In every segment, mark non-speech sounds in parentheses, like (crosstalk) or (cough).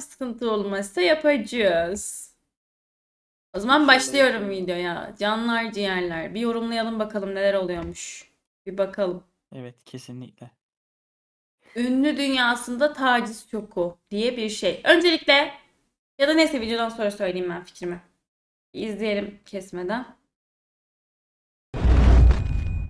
sıkıntı olmazsa yapacağız. O zaman başlıyorum videoya. Canlar ciğerler. Bir yorumlayalım bakalım neler oluyormuş. Bir bakalım. Evet kesinlikle. Ünlü dünyasında taciz çoku diye bir şey. Öncelikle ya da neyse videodan sonra söyleyeyim ben fikrimi. Bir izleyelim kesmeden.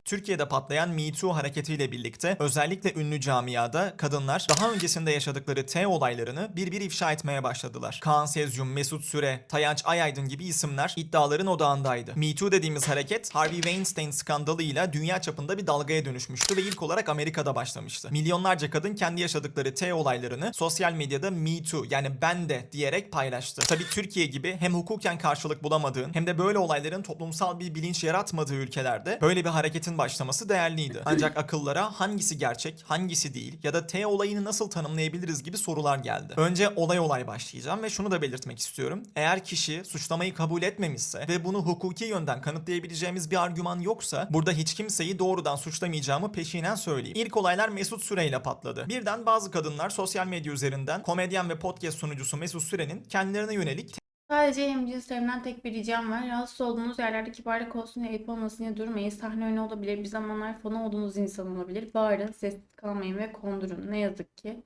Türkiye'de patlayan Me Too hareketiyle birlikte özellikle ünlü camiada kadınlar daha öncesinde yaşadıkları T olaylarını bir bir ifşa etmeye başladılar. Kaan Sezyum, Mesut Süre, Tayanç Ayaydın gibi isimler iddiaların odağındaydı. Me Too dediğimiz hareket Harvey Weinstein skandalıyla dünya çapında bir dalgaya dönüşmüştü ve ilk olarak Amerika'da başlamıştı. Milyonlarca kadın kendi yaşadıkları T olaylarını sosyal medyada Me Too yani ben de diyerek paylaştı. Tabi Türkiye gibi hem hukuken karşılık bulamadığın hem de böyle olayların toplumsal bir bilinç yaratmadığı ülkelerde böyle bir hareketin başlaması değerliydi. Ancak akıllara hangisi gerçek, hangisi değil ya da T olayını nasıl tanımlayabiliriz gibi sorular geldi. Önce olay olay başlayacağım ve şunu da belirtmek istiyorum. Eğer kişi suçlamayı kabul etmemişse ve bunu hukuki yönden kanıtlayabileceğimiz bir argüman yoksa burada hiç kimseyi doğrudan suçlamayacağımı peşinen söyleyeyim. İlk olaylar Mesut Süre ile patladı. Birden bazı kadınlar sosyal medya üzerinden komedyen ve podcast sunucusu Mesut Süre'nin kendilerine yönelik Sadece hemcinslerimden tek bir ricam var. Rahatsız olduğunuz yerlerde kibarlık olsun ya ayıp olmasın ya durmayın. Sahne önü olabilir. Bir zamanlar fonu olduğunuz insan olabilir. Bağırın, sessiz kalmayın ve kondurun. Ne yazık ki.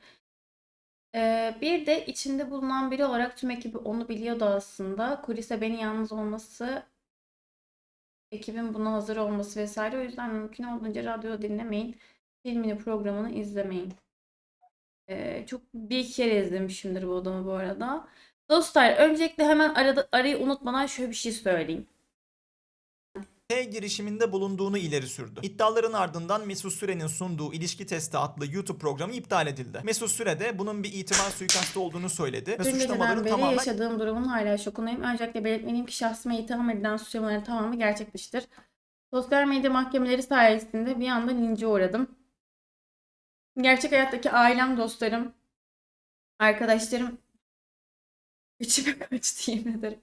Ee, bir de içinde bulunan biri olarak tüm ekibi onu biliyordu aslında. Kulise beni yalnız olması, ekibin buna hazır olması vesaire. O yüzden mümkün olduğunca radyo dinlemeyin. Filmini, programını izlemeyin. Ee, çok bir iki kere izlemişimdir bu adamı bu arada. Dostlar öncelikle hemen arada, arayı unutmadan şöyle bir şey söyleyeyim. T girişiminde bulunduğunu ileri sürdü. İddiaların ardından Mesut Süre'nin sunduğu İlişki Testi adlı YouTube programı iptal edildi. Mesut Süre de bunun bir itibar suikastı olduğunu söyledi ve Dün suçlamaların beri tamamen yaşadığım durumun hala şokundayım. Öncelikle belirtmeliyim ki şahsıma itham edilen suçlamaların tamamı gerçek. Sosyal medya mahkemeleri sayesinde bir anda lince uğradım. Gerçek hayattaki ailem, dostlarım, arkadaşlarım içime (laughs) kaçtı yemin ederim.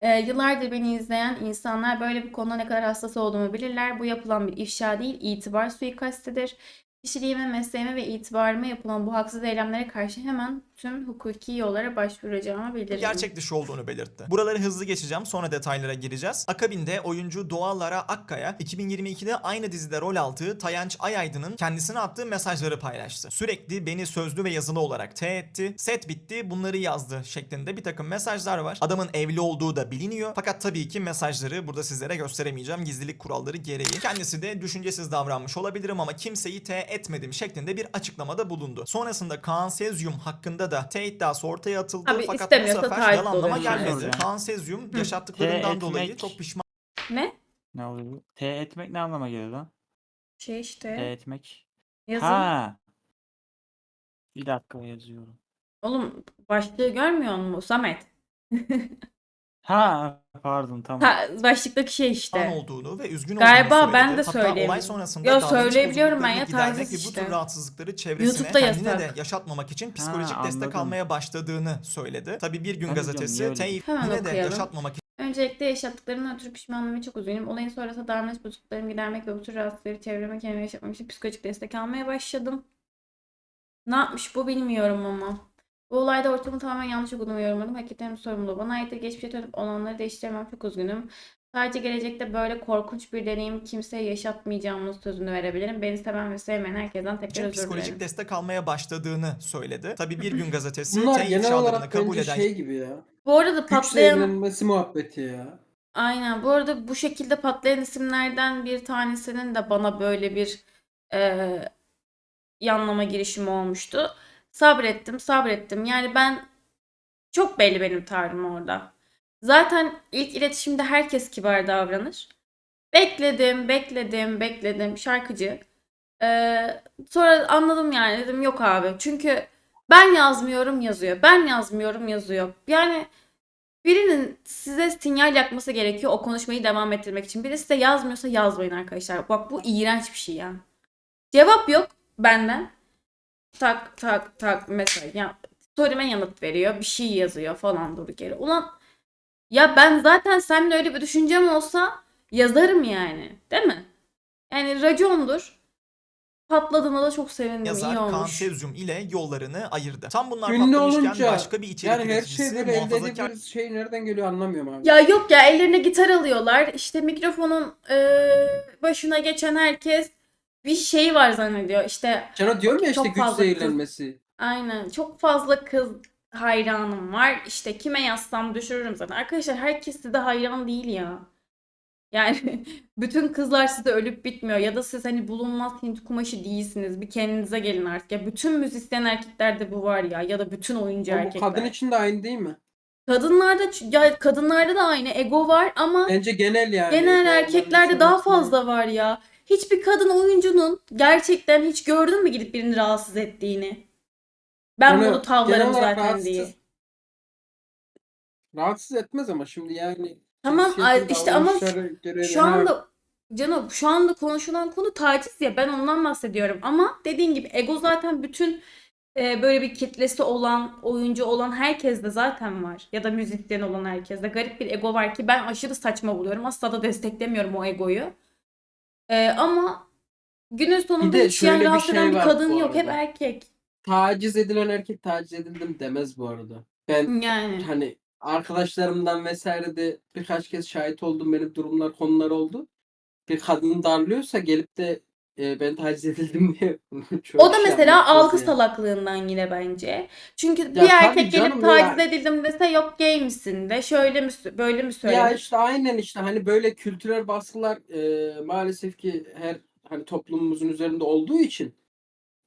Ee, yıllardır beni izleyen insanlar böyle bir konuda ne kadar hassas olduğumu bilirler. Bu yapılan bir ifşa değil, itibar suikastidir. Kişiliğime, mesleğime ve itibarıma yapılan bu haksız eylemlere karşı hemen tüm hukuki yollara başvuracağımı bildiririm. gerçek dışı olduğunu belirtti. Buraları hızlı geçeceğim sonra detaylara gireceğiz. Akabinde oyuncu Doğa Akkaya 2022'de aynı dizide rol aldığı Tayanç Ayaydın'ın kendisine attığı mesajları paylaştı. Sürekli beni sözlü ve yazılı olarak T etti, set bitti bunları yazdı şeklinde bir takım mesajlar var. Adamın evli olduğu da biliniyor fakat tabii ki mesajları burada sizlere gösteremeyeceğim gizlilik kuralları gereği. Kendisi de düşüncesiz davranmış olabilirim ama kimseyi T etmedim şeklinde bir açıklamada bulundu. Sonrasında Kaan Sezyum hakkında da T iddiası ortaya atıldı Abi fakat bu istemiyorsa sefer taahhüt yalanlama oluyor. gelmedi. Kaan Sezyum Hı. yaşattıklarından T dolayı çok pişman Ne? Ne oluyor? T etmek ne anlama geliyor lan? Şey T işte. etmek. Yazın. Ha. Bir dakika yazıyorum. Oğlum başlığı görmüyor musun Samet? (laughs) Ha pardon tamam. Ha, başlıktaki şey işte. olduğunu ve üzgün Galiba olduğunu ben söyledi. de Hatta söyleyeyim. olay sonrasında Yo, davranış söyleyebiliyorum ben ya, gidermek taciz ve bu işte. tür rahatsızlıkları çevresine YouTube'da kendine yasak. de yaşatmamak için psikolojik Ha, destek anladım. almaya başladığını söyledi. Tabii Bir Gün Ben de diyorum, gazetesi öyle? Hemen yine de okuyalım. yaşatmamak Öncelikle yaşattıklarımdan ötürü pişmanlığım ve çok üzgünüm. Olayın sonrası davranış bozukluklarımı gidermek ve bu tür rahatsızlıkları çevreme kendime yaşatmam için psikolojik destek almaya başladım. Ne yapmış bu bilmiyorum ama. Bu olayda ortamı tamamen yanlış okuduğumu yorumladım. Hakikaten sorumlu. Bana ait geçmişe dönüp olanları değiştiremem. Çok üzgünüm. Sadece gelecekte böyle korkunç bir deneyim kimseye yaşatmayacağımın sözünü verebilirim. Beni seven ve sevmeyen herkesten tekrar özür psikolojik dilerim. destek almaya başladığını söyledi. Tabii Bir Gün gazetesi Bunlar T genel olarak kabul bence eden şey gibi ya. Bu arada patlayan... zehirlenmesi muhabbeti ya. Aynen. Bu arada bu şekilde patlayan isimlerden bir tanesinin de bana böyle bir eee, yanlama girişimi olmuştu. Sabrettim, sabrettim. Yani ben çok belli benim tarzım orada. Zaten ilk iletişimde herkes kibar davranır. Bekledim, bekledim, bekledim. Şarkıcı. Eee, sonra anladım yani. Dedim yok abi. Çünkü ben yazmıyorum yazıyor. Ben yazmıyorum yazıyor. Yani Birinin size sinyal yakması gerekiyor o konuşmayı devam ettirmek için. Biri size yazmıyorsa yazmayın arkadaşlar. Bak bu iğrenç bir şey ya. Cevap yok benden. Tak tak tak mesaj. Ya, story'me yanıt veriyor. Bir şey yazıyor falan durduk yere. Ulan ya ben zaten seninle öyle bir düşüncem olsa yazarım yani. Değil mi? Yani racondur. patladığına da çok sevindim. iyi yazar olmuş. Kansezyum ile yollarını ayırdı. Tam bunlar Ünlü patlamışken olunca başka bir içerik yani her üreticisi şeyleri elde muhafazakar edebiliriz şey nereden geliyor anlamıyorum abi. Ya yok ya ellerine gitar alıyorlar. İşte mikrofonun e, başına geçen herkes bir şey var zannediyor. İşte Cano diyorum ya işte Çok güç fazla kız. zehirlenmesi. aynen çok fazla kız hayranım var. İşte kime yazsam düşürürüm zaten. Arkadaşlar herkes size hayran değil ya. Yani (laughs) bütün kızlar size ölüp bitmiyor ya da siz hani bulunmaz Hint kumaşı değilsiniz. Bir kendinize gelin artık. Ya bütün müzisyen erkeklerde bu var ya ya da bütün oyuncu Ama bu erkekler. kadın için de aynı değil mi? Kadınlarda ya kadınlarda da aynı ego var ama Bence genel yani. genel erkeklerde daha fazla var ya. Hiçbir kadın oyuncunun gerçekten hiç gördün mü gidip birini rahatsız ettiğini? Ben Onu bunu tavlarım genel olarak zaten rahatsız- diye. Rahatsız etmez ama şimdi yani. Tamam, cinsiyetin ay- işte ama Şu anda canım şu anda konuşulan konu taciz ya ben ondan bahsediyorum ama dediğin gibi ego zaten bütün e, böyle bir kitlesi olan oyuncu olan herkeste zaten var ya da müzisyen olan herkeste garip bir ego var ki ben aşırı saçma buluyorum asla da desteklemiyorum o egoyu E, ama günün sonunda de hiç yani bir rahatsız eden şey bir var kadın bu yok hep arada. erkek taciz edilen erkek taciz edildim demez bu arada. Ben yani hani arkadaşlarımdan vesaire de birkaç kez şahit oldum benim durumlar konular oldu. Bir kadın darlıyorsa gelip de e, ben taciz edildim (laughs) diye çok o da şey mesela algı yani. salaklığından yine bence. Çünkü bir tabii erkek gelip canım taciz ya. edildim dese yok gay misin de şöyle mi sö- böyle mi? Ya işte aynen işte hani böyle kültürel baskılar e, maalesef ki her hani toplumumuzun üzerinde olduğu için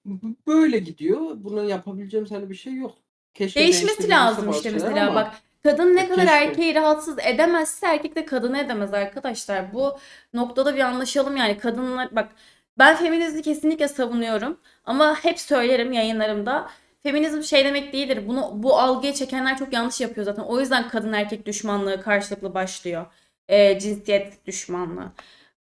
b- böyle gidiyor. Buna yapabileceğimiz hani bir şey yok. Keşke Değişmesi lazım bazı işte şeyler mesela ama bak kadın ne Ya kadar keşke. erkeği rahatsız edemezse erkek de kadını edemez arkadaşlar. Bu noktada bir anlaşalım yani kadınlar bak ben feminizmi kesinlikle savunuyorum ama hep söylerim yayınlarımda. Feminizm şey demek değildir. Bunu bu algıya çekenler çok yanlış yapıyor zaten. O yüzden kadın erkek düşmanlığı karşılıklı başlıyor. Ee, cinsiyet düşmanlığı.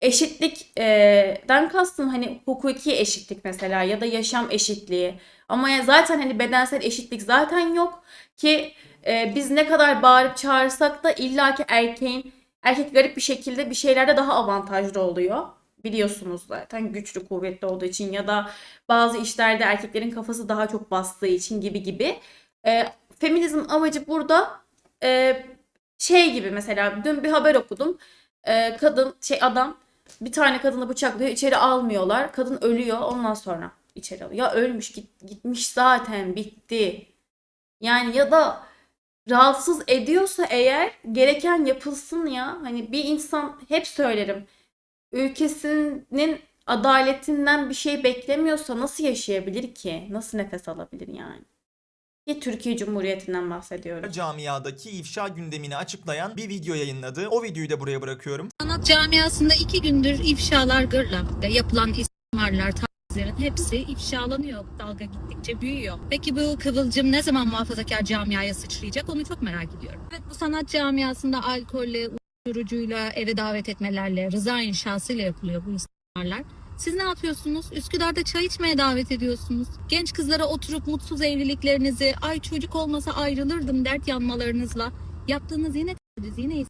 Eşitlikten kastım hani hukuki eşitlik mesela ya da yaşam eşitliği. Ama ya zaten hani bedensel eşitlik zaten yok ki e, biz ne kadar bağırıp çağırsak da illaki erkeğin erkek garip bir şekilde bir şeylerde daha avantajlı oluyor. Biliyorsunuz zaten güçlü kuvvetli olduğu için ya da bazı işlerde erkeklerin kafası daha çok bastığı için gibi gibi. E, feminizm amacı burada e, şey gibi mesela dün bir haber okudum. E, kadın şey adam bir tane kadını bıçaklıyor içeri almıyorlar. Kadın ölüyor ondan sonra içeri alıyor. Ya ölmüş git, gitmiş zaten bitti. Yani ya da rahatsız ediyorsa eğer gereken yapılsın ya. Hani bir insan hep söylerim. Ülkesinin adaletinden bir şey beklemiyorsa nasıl yaşayabilir ki? Nasıl nefes alabilir yani? Ki Türkiye Cumhuriyeti'nden bahsediyorum. camiadaki ifşa gündemini açıklayan bir video yayınladı. O videoyu da buraya bırakıyorum. Sanat camiasında iki gündür ifşalar gırla yapılan istismarlar, tacizlerin hepsi ifşalanıyor. Dalga gittikçe büyüyor. Peki bu kıvılcım ne zaman muhafazakar camiaya sıçrayacak onu çok merak ediyorum. Evet bu sanat camiasında alkolle, uyuşturucuyla, eve davet etmelerle, rıza inşasıyla yapılıyor bu istismarlar. Siz ne yapıyorsunuz? Üsküdar'da çay içmeye davet ediyorsunuz. Genç kızlara oturup mutsuz evliliklerinizi, ay çocuk olmasa ayrılırdım dert yanmalarınızla yaptığınız yine yine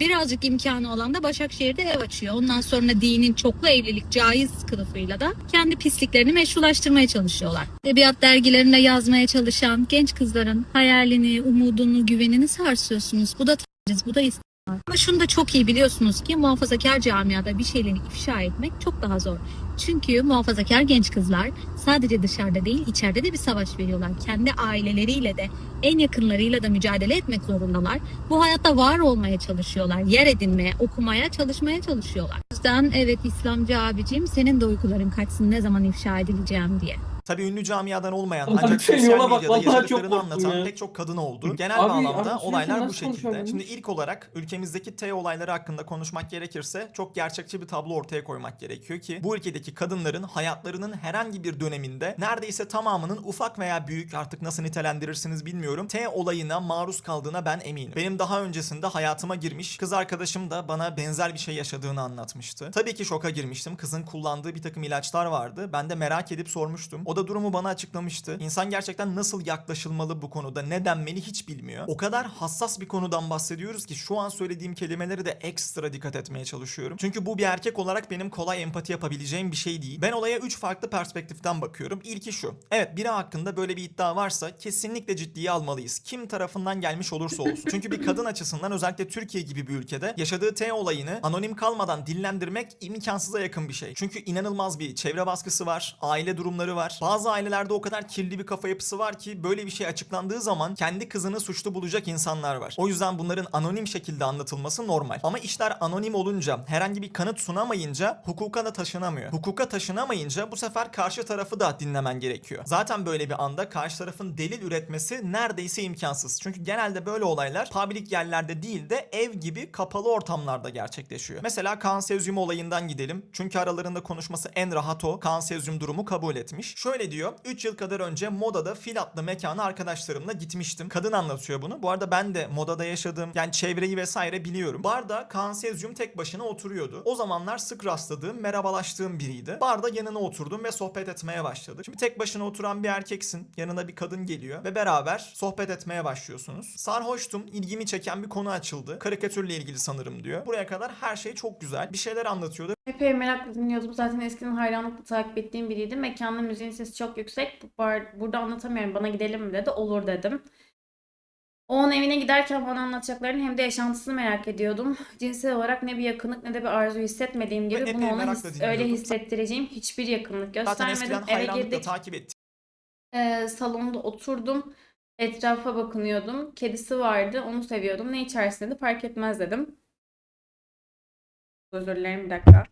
Birazcık imkanı olan da Başakşehir'de ev açıyor. Ondan sonra dinin çoklu evlilik caiz kılıfıyla da kendi pisliklerini meşrulaştırmaya çalışıyorlar. Edebiyat dergilerinde yazmaya çalışan genç kızların hayalini, umudunu, güvenini sarsıyorsunuz. Bu da taciz, bu da istismar. Ama şunu da çok iyi biliyorsunuz ki muhafazakar camiada bir şeyleri ifşa etmek çok daha zor. Çünkü muhafazakar genç kızlar sadece dışarıda değil içeride de bir savaş veriyorlar. Kendi aileleriyle de en yakınlarıyla da mücadele etmek zorundalar bu hayatta var olmaya çalışıyorlar. Yer edinmeye, okumaya, çalışmaya çalışıyorlar. O yüzden evet İslamcı abicim senin de uykuların kaçsın ne zaman ifşa edileceğim diye. Tabii ünlü camiadan olmayan ancak (laughs) sen sosyal yola bak, medyada vallahi çok yaşadıklarını korktum anlatan ya. pek çok kadın oldu. Genel Abi, bağlamda abi sürekli olaylar bu nasıl şekilde. konuşuyorsun? Şimdi ilk olarak ülkemizdeki T olayları hakkında konuşmak gerekirse çok gerçekçi bir tablo ortaya koymak gerekiyor ki bu ülkedeki kadınların hayatlarının herhangi bir döneminde neredeyse tamamının ufak veya büyük artık nasıl nitelendirirsiniz bilmiyorum T olayına maruz kaldığına ben eminim. Benim daha öncesinde hayatıma girmiş kız arkadaşım da bana benzer bir şey yaşadığını anlatmıştı. Tabii ki şoka girmiştim. Kızın kullandığı bir takım ilaçlar vardı. Ben de merak edip sormuştum. O O da durumu bana açıklamıştı. İnsan gerçekten nasıl yaklaşılmalı bu konuda, ne denmeli hiç bilmiyor. O kadar hassas bir konudan bahsediyoruz ki şu an söylediğim kelimeleri de ekstra dikkat etmeye çalışıyorum. Çünkü bu bir erkek olarak benim kolay empati yapabileceğim bir şey değil. Ben olaya 3 farklı perspektiften bakıyorum. İlki şu. Evet biri hakkında böyle bir iddia varsa kesinlikle ciddiye almalıyız. Kim tarafından gelmiş olursa olsun. Çünkü bir kadın açısından özellikle Türkiye gibi bir ülkede yaşadığı T olayını anonim kalmadan dillendirmek imkansıza yakın bir şey. Çünkü inanılmaz bir çevre baskısı var, aile durumları var. Bazı ailelerde o kadar kirli bir kafa yapısı var ki böyle bir şey açıklandığı zaman kendi kızını suçlu bulacak insanlar var. O yüzden bunların anonim şekilde anlatılması normal. Ama işler anonim olunca, herhangi bir kanıt sunamayınca hukuka da taşınamıyor. Hukuka taşınamayınca bu sefer karşı tarafı da dinlemen gerekiyor. Zaten böyle bir anda karşı tarafın delil üretmesi neredeyse imkansız. Çünkü genelde böyle olaylar public yerlerde değil de ev gibi kapalı ortamlarda gerçekleşiyor. Mesela Kaan Sezyum olayından gidelim. Çünkü aralarında konuşması en rahat o. Kaan Sezyum durumu kabul etmiş. Şöyle diyor. 3 yıl kadar önce Moda'da fil adlı mekana arkadaşlarımla gitmiştim. Kadın anlatıyor bunu. Bu arada ben de Moda'da yaşadım. Yani çevreyi vesaire biliyorum. Barda Kaan tek başına oturuyordu. O zamanlar sık rastladığım, merhabalaştığım biriydi. Barda yanına oturdum ve sohbet etmeye başladık. Şimdi tek başına oturan bir erkeksin. Yanına bir kadın geliyor ve beraber sohbet etmeye başlıyorsunuz. Sarhoştum. ilgimi çeken bir konu açıldı. Karikatürle ilgili sanırım diyor. Buraya kadar her şey çok güzel. Bir şeyler anlatıyordu. Epey merakla dinliyordum. Zaten eskiden hayranlıkla takip ettiğim biriydi. Mekanda müziğin çok yüksek. Burada anlatamıyorum bana gidelim mi dedi. Olur dedim. Onun evine giderken bana anlatacaklarını hem de yaşantısını merak ediyordum. Cinsel olarak ne bir yakınlık ne de bir arzu hissetmediğim gibi bunu ona his- öyle hissettireceğim hiçbir yakınlık göstermedim. Eve girdik. takip ettiğim Ee, salonda oturdum. Etrafa bakınıyordum. Kedisi vardı. Onu seviyordum. Ne içersin dedi. Fark etmez dedim. Özür dilerim bir dakika.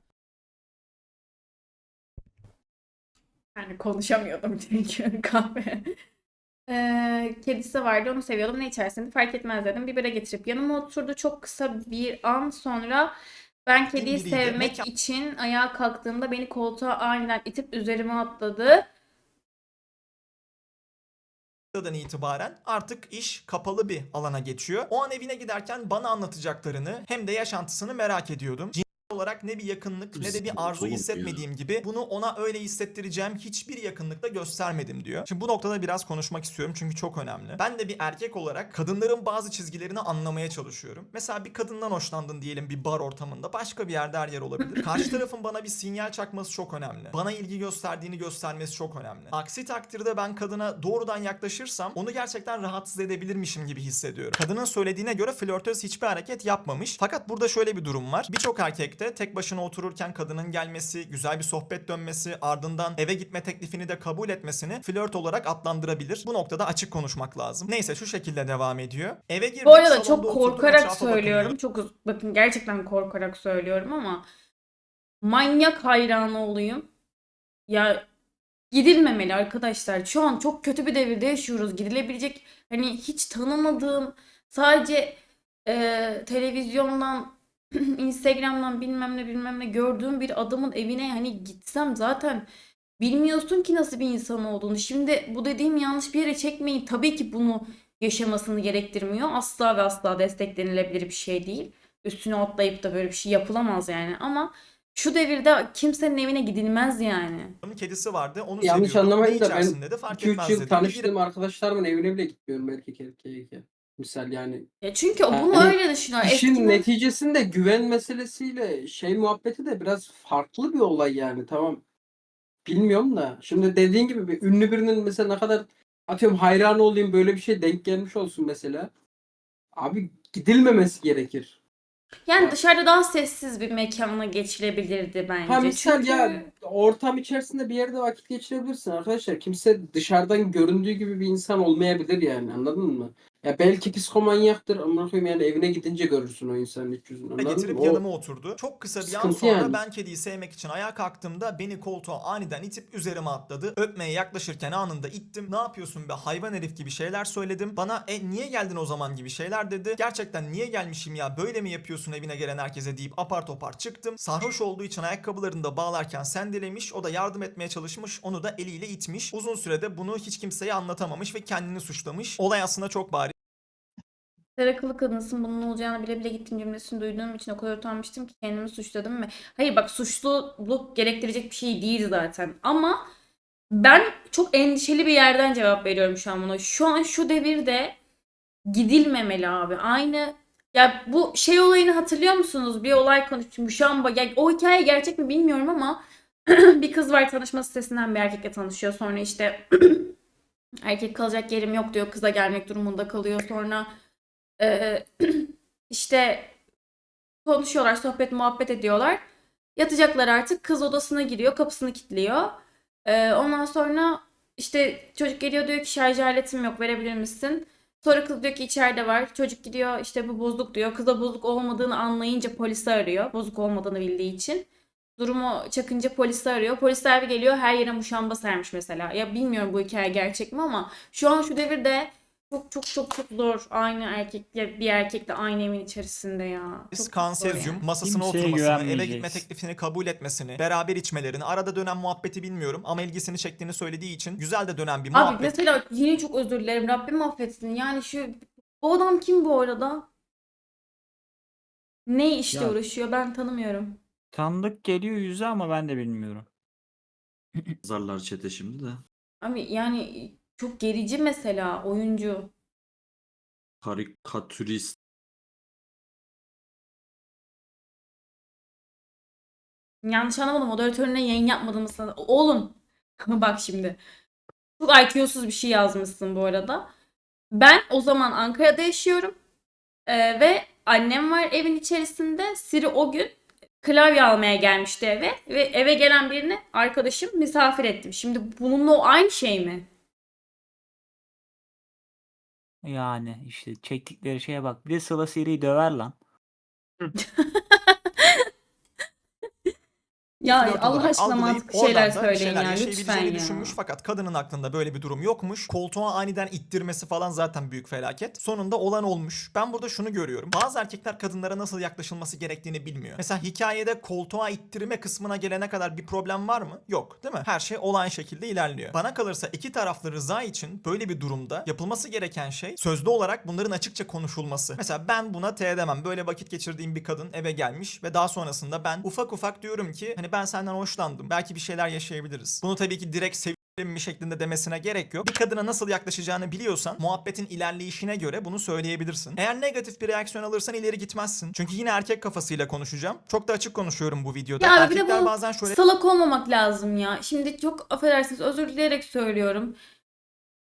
Yani konuşamıyordum (laughs) çünkü kahve. Ee, kedisi vardı onu seviyordum. Ne içersin dedi. Fark etmez dedim. Bir bira getirip yanıma oturdu. Çok kısa bir an sonra ben kediyi biriydi. sevmek için ayağa kalktığımda beni koltuğa aniden itip üzerime atladı. noktadan itibaren artık iş kapalı bir alana geçiyor. O an evine giderken bana anlatacaklarını hem de yaşantısını merak ediyordum. Olarak ne bir yakınlık ne de bir arzu hissetmediğim gibi bunu ona öyle hissettireceğim hiçbir yakınlıkla göstermedim diyor. Şimdi bu noktada biraz konuşmak istiyorum çünkü çok önemli. Ben de bir erkek olarak kadınların bazı çizgilerini anlamaya çalışıyorum. Mesela bir kadından hoşlandın diyelim bir bar ortamında başka bir yerde her yer olabilir. (laughs) Karşı tarafın bana bir sinyal çakması çok önemli. Bana ilgi gösterdiğini göstermesi çok önemli. Aksi takdirde ben kadına doğrudan yaklaşırsam onu gerçekten rahatsız edebilirmişim gibi hissediyorum. Kadının söylediğine göre flörtöz hiçbir hareket yapmamış. Fakat burada şöyle bir durum var. Birçok erkekte tek başına otururken kadının gelmesi, güzel bir sohbet dönmesi, ardından eve gitme teklifini de kabul etmesini flört olarak adlandırabilir. Bu noktada açık konuşmak lazım. Neyse şu şekilde devam ediyor. Eve girdik. Bu arada çok korkarak söylüyorum. Çok uz- bakın gerçekten korkarak söylüyorum ama manyak hayranı olayım. Ya gidilmemeli arkadaşlar. Şu an çok kötü bir devirde yaşıyoruz. Gidilebilecek hani hiç tanımadığım sadece e, televizyondan (clears throat) Instagram'dan bilmem ne bilmem ne gördüğüm bir adamın evine hani gitsem zaten bilmiyorsun ki nasıl bir insan olduğunu. Şimdi bu dediğim yanlış bir yere çekmeyin. Tabii ki bunu yaşamasını gerektirmiyor. Asla ve asla desteklenilebilir bir şey değil. Üstüne atlayıp da böyle bir şey yapılamaz yani. Ama şu devirde kimsenin evine gidilmez yani. Onun kedisi vardı. Onu Yanlış seviyordum. anlamayın da ben içersin dedi. Fark 2-3 etmez yıl dedim. tanıştığım arkadaşlarımın evine bile gitmiyorum erkek erkeğe. Misal yani. Ya çünkü o Yani bunu öyle düşünüyor. İşin Eskiden- neticesinde güven meselesiyle şey muhabbeti de biraz farklı bir olay yani tamam. Bilmiyorum da. Şimdi dediğin gibi bir ünlü birinin mesela ne kadar atıyorum hayran olayım böyle bir şey denk gelmiş olsun mesela. Abi gidilmemesi gerekir. Yani Ya- dışarıda daha sessiz bir mekana geçilebilirdi bence. Ha misal Çünkü ya ortam içerisinde bir yerde vakit geçirebilirsin arkadaşlar. Kimse dışarıdan göründüğü gibi bir insan olmayabilir yani anladın mı? Ya belki psikomanyaktır ama koyayım yani evine gidince görürsün o insanın iç yüzünü anladın getirip mı? O- yanıma oturdu. Çok kısa bir an Sıkıntı sonra yani. ben kediyi sevmek için ayağa kalktığımda beni koltuğa aniden itip üzerime atladı. Öpmeye yaklaşırken anında ittim. Ne yapıyorsun be hayvan herif gibi şeyler söyledim. Bana e niye geldin o zaman gibi şeyler dedi. Gerçekten niye gelmişim ya böyle mi yapıyorsun evine gelen herkese deyip apar topar çıktım. Sarhoş olduğu için ayakkabılarını da bağlarken sendelemiş. O da yardım etmeye çalışmış. Onu da eliyle itmiş. Uzun sürede bunu hiç kimseye anlatamamış ve kendini suçlamış. Olay aslında çok bariz. Sen akıllı kadınsın bunun olacağını bile bile gittim cümlesini duyduğum için o kadar utanmıştım ki kendimi suçladım ve hayır bak suçluluk gerektirecek bir şey değil zaten ama ben çok endişeli bir yerden cevap veriyorum şu an buna. Şu an şu devirde gidilmemeli abi. Aynı ya bu şey olayını hatırlıyor musunuz? Bir olay konuştum. Bak- ya o hikaye gerçek mi bilmiyorum ama (clears throat) bir kız var tanışma sitesinden bir erkekle tanışıyor. Sonra işte (clears throat) erkek kalacak yerim yok diyor. Kıza gelmek durumunda kalıyor. Sonra e, (clears throat) işte konuşuyorlar, sohbet muhabbet ediyorlar. Yatacaklar artık. Kız odasına giriyor, kapısını kilitliyor. Ee, ondan sonra işte çocuk geliyor diyor ki şarj aletim yok verebilir misin? Sonra kız diyor ki içeride var. Çocuk gidiyor işte bu bozuk diyor. Kıza bozuk olmadığını anlayınca polisi arıyor. Bozuk olmadığını bildiği için. Durumu çakınca polisi arıyor. Polisler bir geliyor her yere muşamba sermiş mesela. Ya bilmiyorum bu hikaye gerçek mi ama şu an şu devirde çok çok çok çok zor aynı erkekle bir erkekle aynı evin içerisinde ya. Çok zor Kansezyum yani. masasına Kimseye oturmasını, eve güvenmeyeceksin. gitme teklifini kabul etmesini, beraber içmelerini, arada dönen muhabbeti bilmiyorum ama ilgisini çektiğini söylediği için güzel de dönen bir Abi muhabbet. mesela yine çok özür dilerim. Rabbim affetsin. Yani şu bu adam kim bu arada? Ne işte Ya- uğraşıyor ben tanımıyorum. Tanıdık geliyor yüzü ama ben de bilmiyorum. Yazarlar çete şimdi de. Abi yani çok gerici mesela oyuncu. Karikatürist. Yanlış anlamadım. Moderatörüne yayın yapmadığımı sana. Oğlum. (laughs) Bak şimdi. Çok IQ'suz bir şey yazmışsın bu arada. Ben o zaman Ankara'da yaşıyorum. Ee, ve annem var evin içerisinde. Siri o gün klavye almaya gelmişti eve. Ve eve gelen birini arkadaşım misafir ettim. Şimdi bununla o aynı şey mi? Yani işte çektikleri şeye bak. Bir de Sıla Siri'yi döver lan. (laughs) (laughs) Ya Allah aşkına mantıklı şeyler söyleyin ya lütfen ya. düşünmüş fakat kadının aklında böyle bir durum yokmuş. Koltuğa aniden ittirmesi falan zaten büyük felaket. Sonunda olan olmuş. Ben burada şunu görüyorum. Bazı erkekler kadınlara nasıl yaklaşılması gerektiğini bilmiyor. Mesela hikayede koltuğa ittirme kısmına gelene kadar bir problem var mı? Yok değil mi? Her şey olağan şekilde ilerliyor. Bana kalırsa iki taraflı rıza için böyle bir durumda yapılması gereken şey sözlü olarak bunların açıkça konuşulması. Mesela ben buna T demem. Böyle vakit geçirdiğim bir kadın eve gelmiş ve daha sonrasında ben ufak ufak diyorum ki hani ben senden hoşlandım. Belki bir şeyler yaşayabiliriz. Bunu tabii ki direkt sev mi şeklinde demesine gerek yok. Bir kadına nasıl yaklaşacağını biliyorsan muhabbetin ilerleyişine göre bunu söyleyebilirsin. Eğer negatif bir reaksiyon alırsan ileri gitmezsin. Çünkü yine erkek kafasıyla konuşacağım. Çok da açık konuşuyorum bu videoda. Ya abi bir de Erkekler bu bazen şöyle salak olmamak lazım ya. Şimdi çok affedersiniz özür dileyerek söylüyorum.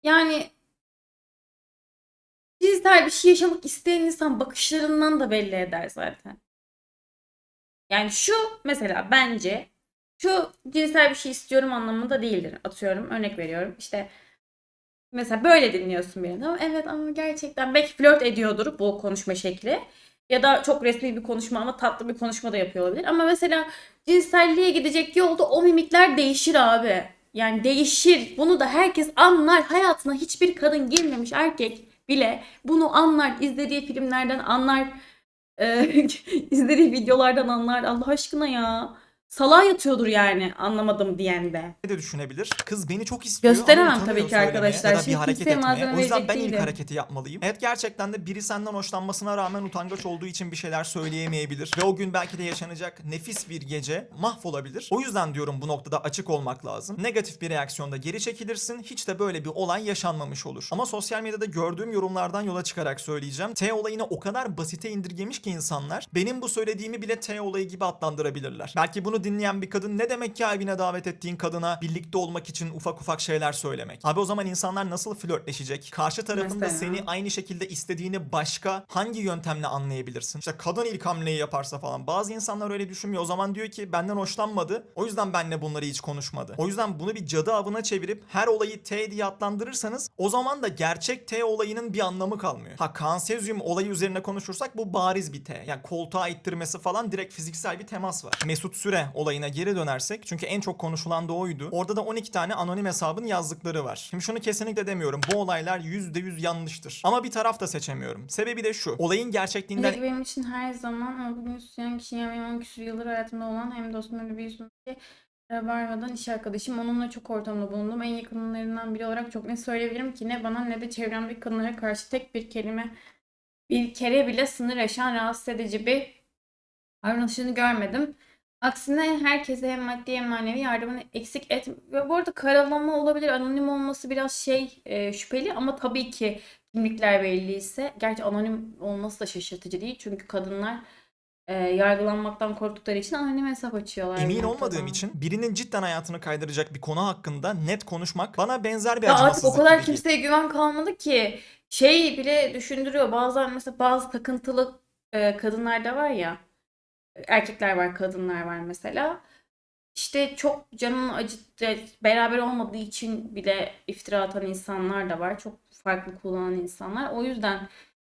Yani cinsel bir şey yaşamak isteyen insan bakışlarından da belli eder zaten. Yani şu mesela bence şu cinsel bir şey istiyorum anlamında değildir. Atıyorum örnek veriyorum. İşte mesela böyle dinliyorsun birini ama evet ama gerçekten belki flört ediyordur bu konuşma şekli. Ya da çok resmi bir konuşma ama tatlı bir konuşma da yapıyor olabilir. Ama mesela cinselliğe gidecek yolda o mimikler değişir abi. Yani değişir. Bunu da herkes anlar. Hayatına hiçbir kadın girmemiş erkek bile bunu anlar. İzlediği filmlerden anlar. Ee, (laughs) izlediği videolardan anlar. Allah aşkına ya. Salağa yatıyordur yani anlamadım diyen de. de düşünebilir. Kız beni çok istiyor Gösteremem ama tabii ki söylemeye arkadaşlar. Ya da bir Şimdi hareket kimseye etmeye. O yüzden verecek ben ilk değilim. hareketi yapmalıyım. Evet gerçekten de biri senden hoşlanmasına rağmen utangaç olduğu için bir şeyler söyleyemeyebilir. Ve o gün belki de yaşanacak nefis bir gece mahvolabilir. O yüzden diyorum bu noktada açık olmak lazım. Negatif bir reaksiyonda geri çekilirsin. Hiç de böyle bir olay yaşanmamış olur. Ama sosyal medyada gördüğüm yorumlardan yola çıkarak söyleyeceğim. T olayını o kadar basite indirgemiş ki insanlar benim bu söylediğimi bile T olayı gibi adlandırabilirler. Belki bunu dinleyen bir kadın ne demek ki evine davet ettiğin kadına birlikte olmak için ufak ufak şeyler söylemek. Abi o zaman insanlar nasıl flörtleşecek? Karşı tarafında Mesela? seni aynı şekilde istediğini başka hangi yöntemle anlayabilirsin? İşte kadın ilk hamleyi yaparsa falan. Bazı insanlar öyle düşünmüyor. O zaman diyor ki benden hoşlanmadı. O yüzden benle bunları hiç konuşmadı. O yüzden bunu bir cadı avına çevirip her olayı T diye adlandırırsanız o zaman da gerçek T olayının bir anlamı kalmıyor. Ha kansezyum olayı üzerine konuşursak bu bariz bir T. Yani koltuğa ittirmesi falan direkt fiziksel bir temas var. Mesut Süre olayına geri dönersek çünkü en çok konuşulan da oydu. Orada da 12 tane anonim hesabın yazdıkları var. Şimdi şunu kesinlikle demiyorum. Bu olaylar %100 yanlıştır. Ama bir taraf da seçemiyorum. Sebebi de şu. Olayın gerçekliğinden benim için her zaman ama bugün süsleyen kişi yani benim 10 küsur yıldır hayatımda olan hem dostum hem de bir yüzüm ki Rabarba'dan iş arkadaşım. Onunla çok ortamda bulundum. En yakınlarından biri olarak çok net söyleyebilirim ki ne bana ne de çevremdeki kadınlara karşı tek bir kelime bir kere bile sınır aşan rahatsız edici bir davranışını görmedim. Aksine herkese hem maddi hem manevi yardımını eksik et. Ve bu arada karalama olabilir. Anonim olması biraz şey e, şüpheli ama tabii ki kimlikler belliyse. Gerçi anonim olması da şaşırtıcı değil. Çünkü kadınlar e, yargılanmaktan korktukları için anonim hesap açıyorlar. Emin olmadığım için birinin cidden hayatını kaydıracak bir konu hakkında net konuşmak bana benzer bir Ya artık o acımasızlık kadar gibi geliyor. kimseye güven kalmadı ki şey bile düşündürüyor. Bazen mesela bazı takıntılı e, kadınlar da var ya. Erkekler var, kadınlar var mesela. İşte çok canını acıttı, beraber olmadığı için bile iftira atan insanlar da var. Çok farklı kullanan insanlar. O yüzden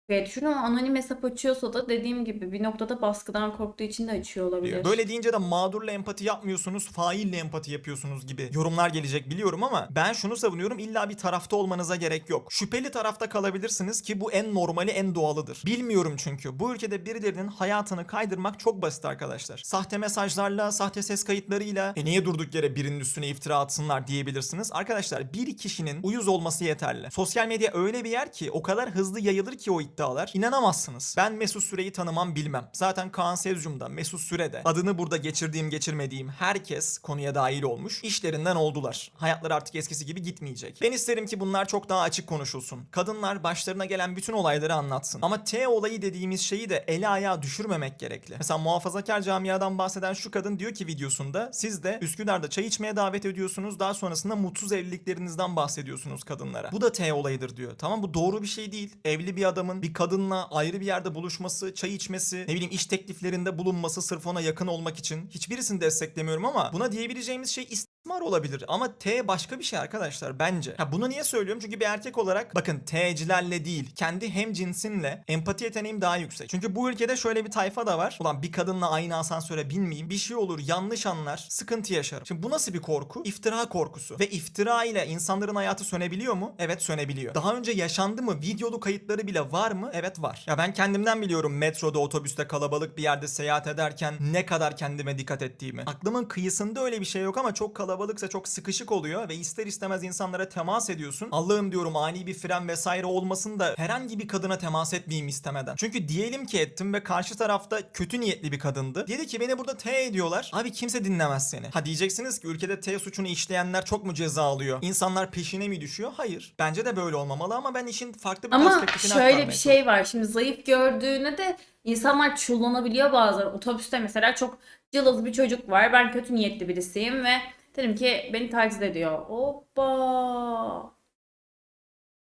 şüpheye düşünüyorum ama anonim hesap açıyorsa da dediğim gibi bir noktada baskıdan korktuğu için de açıyor olabilir. Böyle deyince de mağdurla empati yapmıyorsunuz, faille empati yapıyorsunuz gibi yorumlar gelecek biliyorum ama ben şunu savunuyorum illa bir tarafta olmanıza gerek yok. Şüpheli tarafta kalabilirsiniz ki bu en normali, en doğalıdır. Bilmiyorum çünkü bu ülkede birilerinin hayatını kaydırmak çok basit arkadaşlar. Sahte mesajlarla, sahte ses kayıtlarıyla e niye durduk yere birinin üstüne iftira atsınlar diyebilirsiniz. Arkadaşlar bir kişinin uyuz olması yeterli. Sosyal medya öyle bir yer ki o kadar hızlı yayılır ki o iddialar. İnanamazsınız. Ben Mesut Süre'yi tanımam bilmem. Zaten Kaan Sezyum'da, Mesut Süre'de adını burada geçirdiğim geçirmediğim herkes konuya dahil olmuş. İşlerinden oldular. Hayatları artık eskisi gibi gitmeyecek. Ben isterim ki bunlar çok daha açık konuşulsun. Kadınlar başlarına gelen bütün olayları anlatsın. Ama T olayı dediğimiz şeyi de ele ayağa düşürmemek gerekli. Mesela muhafazakar camiadan bahseden şu kadın diyor ki videosunda siz de Üsküdar'da çay içmeye davet ediyorsunuz. Daha sonrasında mutsuz evliliklerinizden bahsediyorsunuz kadınlara. Bu da T olayıdır diyor. Tamam bu doğru bir şey değil. Evli bir adamın bir kadınla ayrı bir yerde buluşması, çay içmesi, ne bileyim iş tekliflerinde bulunması sırf ona yakın olmak için. Hiçbirisini desteklemiyorum ama buna diyebileceğimiz şey istismar olabilir. Ama T başka bir şey arkadaşlar bence. Ha bunu niye söylüyorum? Çünkü bir erkek olarak bakın T'cilerle değil kendi hem cinsinle empati yeteneğim daha yüksek. Çünkü bu ülkede şöyle bir tayfa da var. Ulan bir kadınla aynı asansöre binmeyeyim. Bir şey olur yanlış anlar. Sıkıntı yaşarım. Şimdi bu nasıl bir korku? İftira korkusu. Ve iftira ile insanların hayatı sönebiliyor mu? Evet sönebiliyor. Daha önce yaşandı mı? Videolu kayıtları bile var mı? Evet var. Ya ben kendimden biliyorum metroda, otobüste, kalabalık bir yerde seyahat ederken ne kadar kendime dikkat ettiğimi. Aklımın kıyısında öyle bir şey yok ama çok kalabalıksa çok sıkışık oluyor ve ister istemez insanlara temas ediyorsun. Allah'ım diyorum ani bir fren vesaire olmasın da herhangi bir kadına temas etmeyeyim istemeden. Çünkü diyelim ki ettim ve karşı tarafta kötü niyetli bir kadındı. Dedi ki beni burada T ediyorlar. Abi kimse dinlemez seni. Ha diyeceksiniz ki ülkede T suçunu işleyenler çok mu ceza alıyor? İnsanlar peşine mi düşüyor? Hayır. Bence de böyle olmamalı ama ben işin farklı bir Ama şöyle bir şey var. Şimdi zayıf gördüğüne de insanlar çullanabiliyor bazen. Otobüste mesela çok cılız bir çocuk var. Ben kötü niyetli birisiyim ve dedim ki beni taciz ediyor. Hoppa.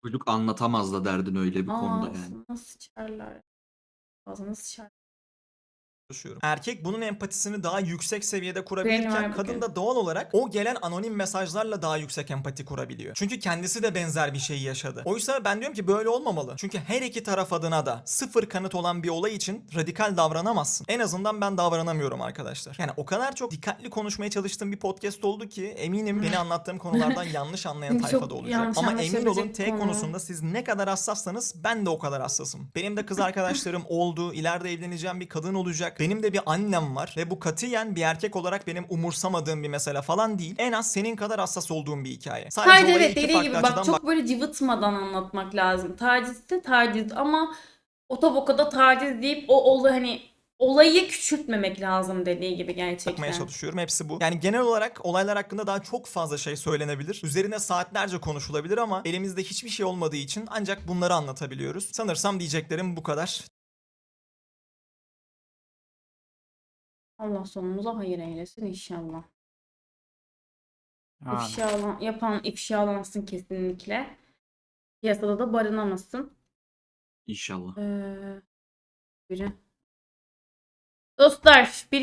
Çocuk anlatamaz da derdin öyle bir konuda yani. Ağzına sıçarlar. Ağzına sıçar. Çalışıyorum. Erkek bunun empatisini daha yüksek seviyede kurabilirken kadın da doğal olarak o gelen anonim mesajlarla daha yüksek empati kurabiliyor. Çünkü kendisi de benzer bir şeyi yaşadı. Oysa ben diyorum ki böyle olmamalı. Çünkü her iki taraf adına da sıfır kanıt olan bir olay için radikal davranamazsın. En azından ben davranamıyorum arkadaşlar. Yani o kadar çok dikkatli konuşmaya çalıştığım bir podcast oldu ki eminim beni anlattığım konulardan (laughs) yanlış anlayan Çok tayfa da olacak. Ama emin olun T konu. konusunda siz ne kadar hassassanız ben de o kadar hassasım. Benim de kız arkadaşlarım (laughs) oldu. ileride evleneceğim bir kadın olacak. Benim de bir annem var ve bu katiyen bir erkek olarak benim umursamadığım bir mesele falan değil. En az senin kadar hassas olduğum bir hikaye. Sadece olaya evet dediği gibi bak çok böyle cıvıtmadan anlatmak lazım. Taciz de taciz ama otobokada taciz deyip o olayı hani olayı küçültmemek lazım dediği gibi gerçekten. bakmaya çalışıyorum. Hepsi bu. Yani genel olarak olaylar hakkında daha çok fazla şey söylenebilir. Üzerine saatlerce konuşulabilir ama elimizde hiçbir şey olmadığı için ancak bunları anlatabiliyoruz. Sanırsam diyeceklerim bu kadar. Allah sonumuza hayır eylesin inşallah. Yani. İfşalan, yapan ifşalansın kesinlikle. Piyasada da barınamasın. İnşallah. Ee, biri. Dostlar bir